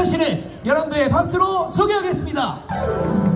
자신을 여러분들의 박수로 소개하겠습니다.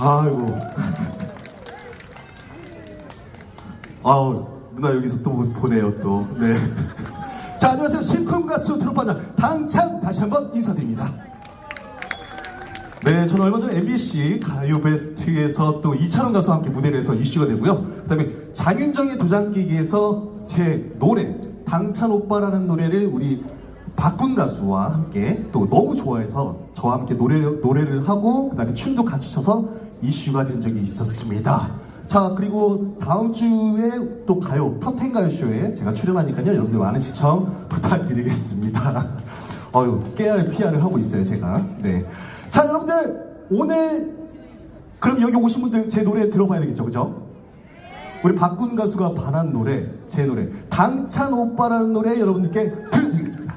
아이고. 아우 누나 여기서 또 보네요 또. 네. 자 안녕하세요. 실컷 가수 트롯반장 당찬. 다시 한번 인사드립니다. 네 저는 얼마 전에 MBC 가요 베스트에서 또 이찬원 가수와 함께 무대를 해서 이슈가 되고요. 그 다음에 장윤정의 도장깨기에서 제 노래 당찬 오빠라는 노래를 우리 박군 가수와 함께 또 너무 좋아해서 저와 함께 노래를, 노래를 하고 그 다음에 춤도 같이 춰서 이슈가 된 적이 있었습니다. 자 그리고 다음 주에 또 가요. 탑텐 가요 쇼에 제가 출연하니까요. 여러분들 많은 시청 부탁드리겠습니다. 어유 깨알 피알을 하고 있어요 제가. 네 자 여러분들 오늘 그럼 여기 오신 분들 제 노래 들어봐야 되겠죠 그죠? 우리 박군 가수가 반한 노래 제 노래. 당찬 오빠라는 노래 여러분들께 들려드리겠습니다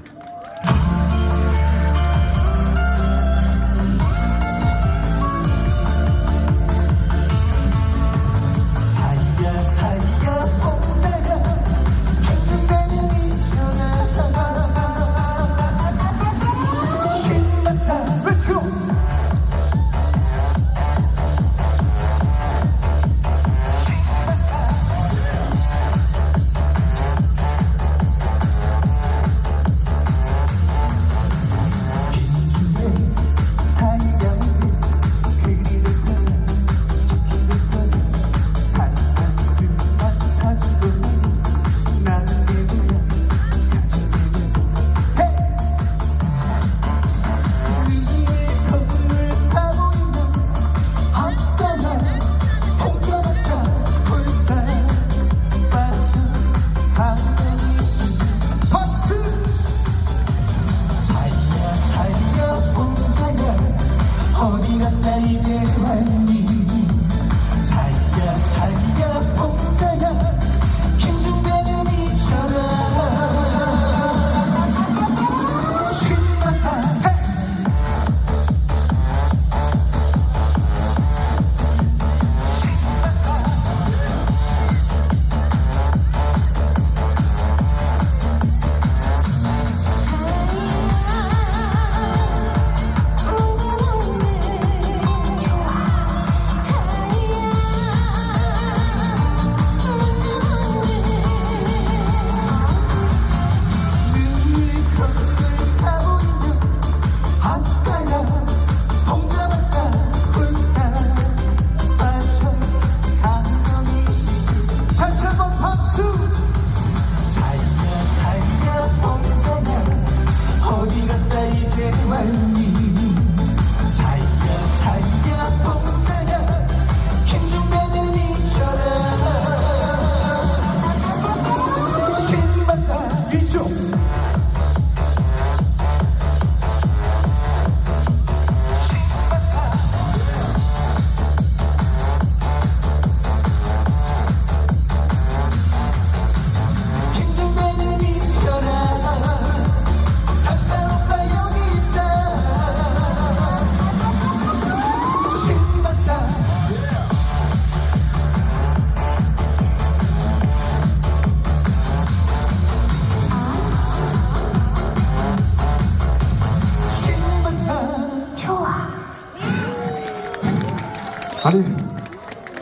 아니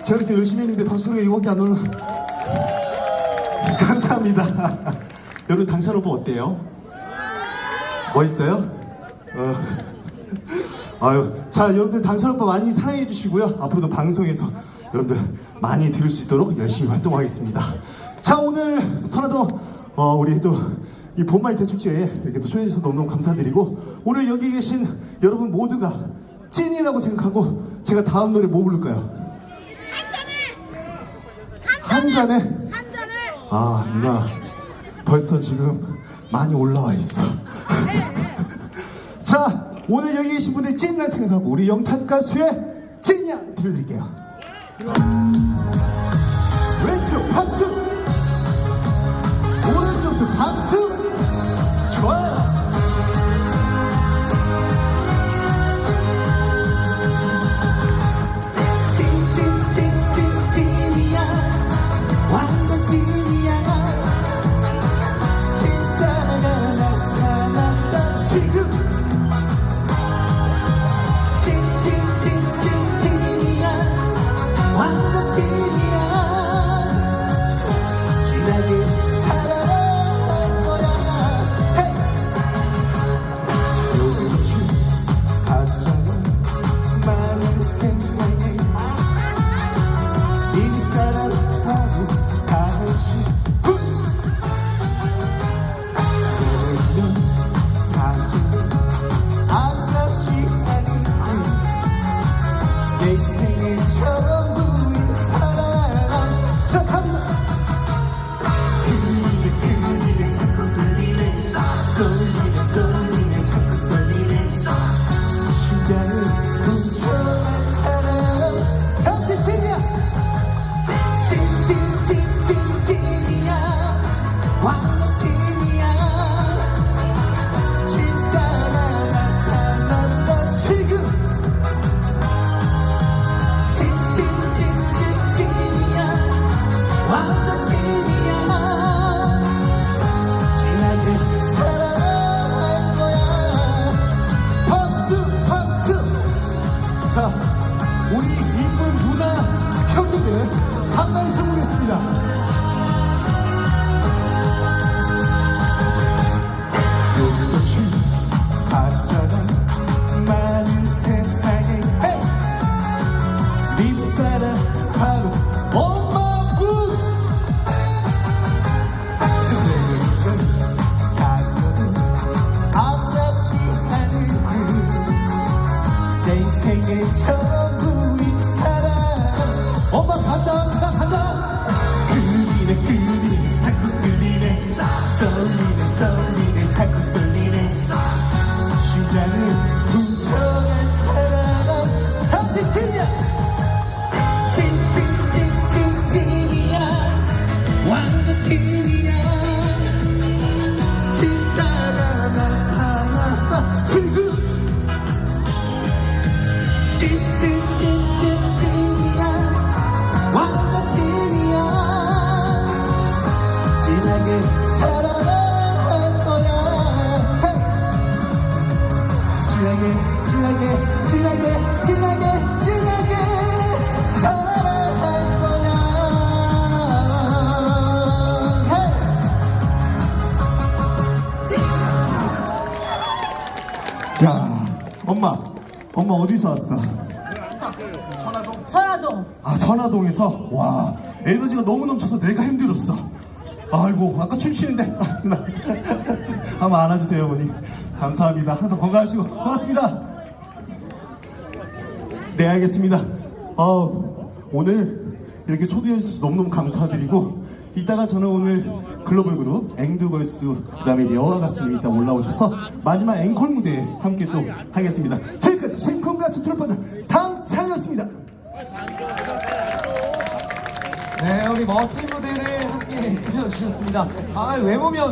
제가 이렇게 열심히 했는데 박수가 이거밖에 안 오는 감사합니다 여러분 당찬 오빠 어때요? 멋있어요? 어. 아유 자 여러분들 당찬 오빠 많이 사랑해 주시고요 앞으로도 방송에서 여러분들 많이 들을 수 있도록 열심히 활동하겠습니다 자 오늘 선화도 어, 우리 또 이 봄마이 대축제에 이렇게 또 초대해 주셔서 너무너무 감사드리고 오늘 여기 계신 여러분 모두가 찐이라고 생각하고 제가 다음 노래 뭐 부를까요? 한 잔에. 한 잔을 아 누나. 벌써 지금 많이 올라와 있어. 자 오늘 여기 계신 분들 찐이라 생각하고 우리 영탁 가수의 찐이야 들려드릴게요. 왼쪽 박수! 오른쪽도 박수! 좋아요 엄마 엄마 어디서 왔어? 선화동? 설화동. 아 선화동에서? 와 에너지가 너무 넘쳐서 내가 힘들었어. 아이고 아까 춤추는데. 아, 누나. 한번 안아주세요 어머니. 감사합니다. 항상 건강하시고 고맙습니다. 네 알겠습니다. 어, 오늘 이렇게 초대해 주셔서 너무너무 감사드리고 이따가 저는 오늘 글로벌 그룹 앵두걸스 그다음에 여화 가수님이 일단 올라오셔서 마지막 앵콜 무대에 함께 또 하겠습니다. 지금까지 신쿵 가수 트로퍼자 당찬이었습니다. 네, 우리 멋진 무대를 함께 펼쳐주셨습니다. 아, 외모면